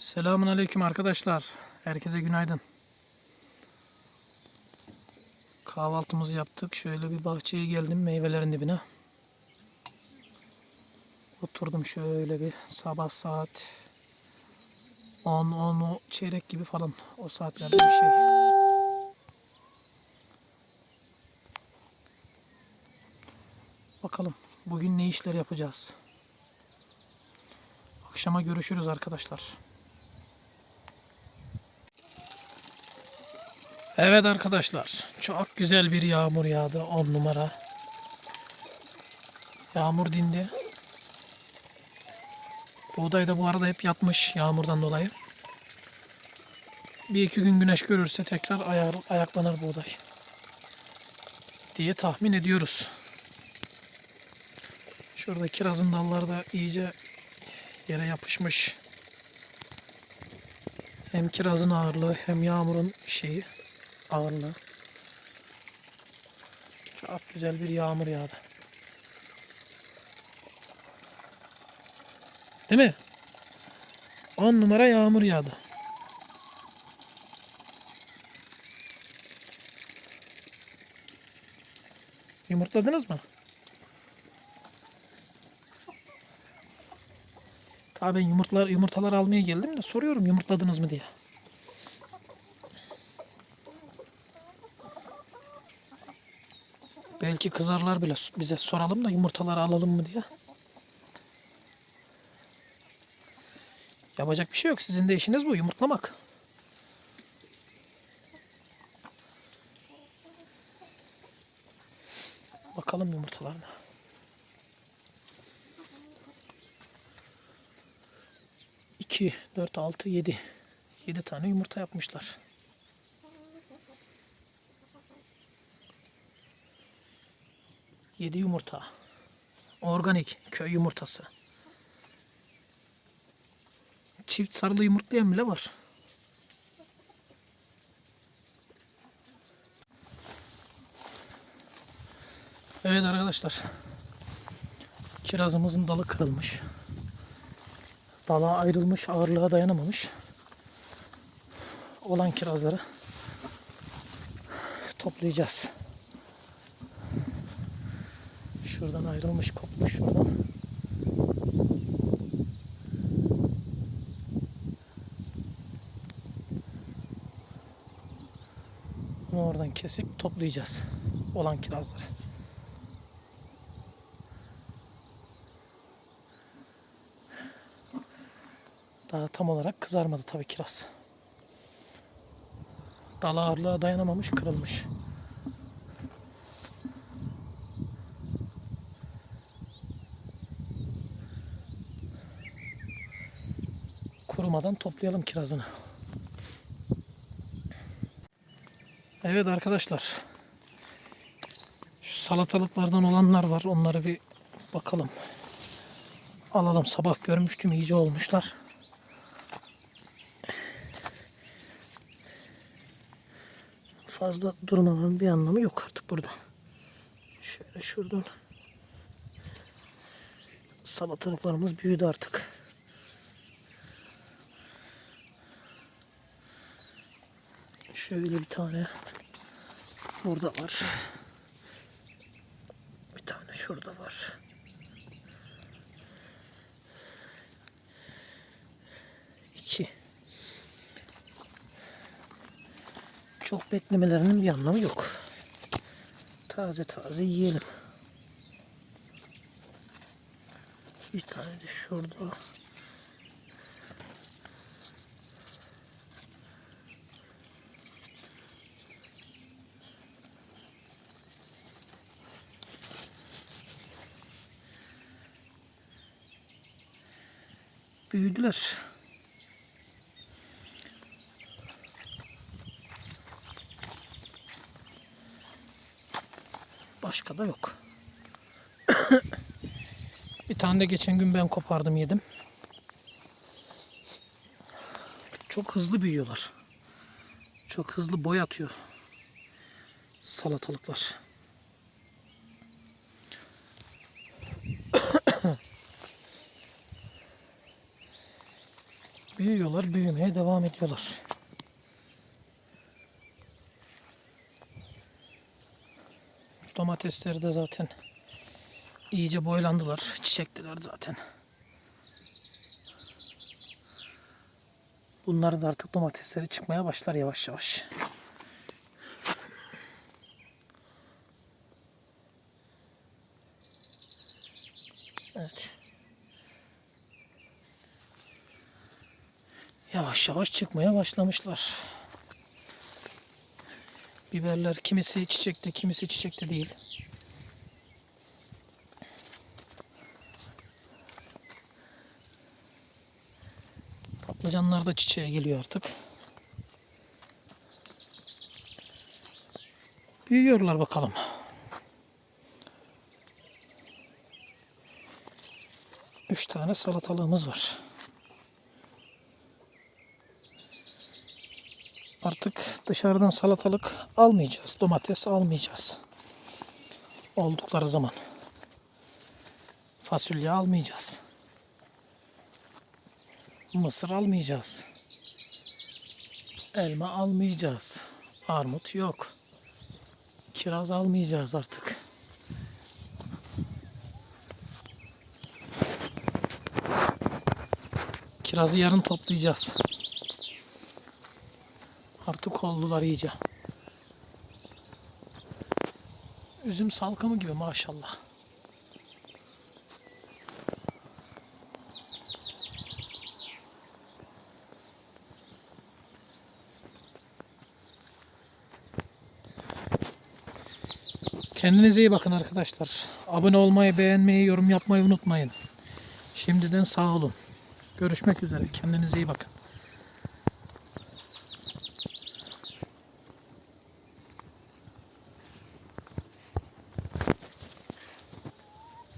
Selamun Aleyküm arkadaşlar. Herkese günaydın. Kahvaltımızı yaptık. Şöyle bir bahçeye geldim meyvelerin dibine. Oturdum şöyle bir sabah saat 10 10 çeyrek gibi falan o saatlerde bir şey. Bakalım bugün ne işler yapacağız. Akşama görüşürüz arkadaşlar. Evet arkadaşlar. Çok güzel bir yağmur yağdı. 10 numara. Yağmur dindi. Buğday da bu arada hep yatmış yağmurdan dolayı. Bir iki gün güneş görürse tekrar ayar, ayaklanır buğday. Diye tahmin ediyoruz. Şurada kirazın dalları da iyice yere yapışmış. Hem kirazın ağırlığı hem yağmurun şeyi ağırlığı. Çok güzel bir yağmur yağdı. Değil mi? 10 numara yağmur yağdı. Yumurtladınız mı? Daha ben yumurtalar, yumurtalar almaya geldim de soruyorum yumurtladınız mı diye. Belki kızarlar bile bize soralım da yumurtaları alalım mı diye. Yapacak bir şey yok. Sizin de işiniz bu yumurtlamak. Bakalım yumurtalarına. İki, dört, altı, yedi. Yedi tane yumurta yapmışlar. Yedi yumurta. Organik köy yumurtası. Çift sarılı yumurtlayan bile var. Evet arkadaşlar. Kirazımızın dalı kırılmış. Dala ayrılmış, ağırlığa dayanamamış. Olan kirazları toplayacağız. Şuradan ayrılmış, kopmuş şuradan. Onu oradan kesip toplayacağız. Olan kirazları. Daha tam olarak kızarmadı tabii kiraz. Dal ağırlığa dayanamamış, kırılmış. Kurumadan toplayalım kirazını. Evet arkadaşlar. Şu salatalıklardan olanlar var. Onları bir bakalım. Alalım. Sabah görmüştüm. iyice olmuşlar. Fazla durmanın bir anlamı yok artık burada. Şöyle şuradan. Salatalıklarımız büyüdü artık. Şöyle bir tane burada var. Bir tane şurada var. İki. Çok beklemelerinin bir anlamı yok. Taze taze yiyelim. Bir tane de şurada. Büyüdüler. Başka da yok. Bir tane de geçen gün ben kopardım yedim. Çok hızlı büyüyorlar. Çok hızlı boy atıyor salatalıklar. Büyüyorlar, büyümeye devam ediyorlar. Domatesleri de zaten iyice boylandılar. Çiçekliler zaten. Bunların da artık domatesleri çıkmaya başlar yavaş yavaş. Evet. Yavaş yavaş çıkmaya başlamışlar. Biberler kimisi çiçekte, kimisi çiçekte değil. Patlıcanlar da çiçeğe geliyor artık. Büyüyorlar bakalım. Üç tane salatalığımız var. Artık dışarıdan salatalık almayacağız. Domates almayacağız. Oldukları zaman. Fasulye almayacağız. Mısır almayacağız. Elma almayacağız. Armut yok. Kiraz almayacağız artık. Kirazı yarın toplayacağız. Artık oldular iyice. Üzüm salkımı gibi maşallah. Kendinize iyi bakın arkadaşlar. Abone olmayı, beğenmeyi, yorum yapmayı unutmayın. Şimdiden sağ olun. Görüşmek üzere. Kendinize iyi bakın.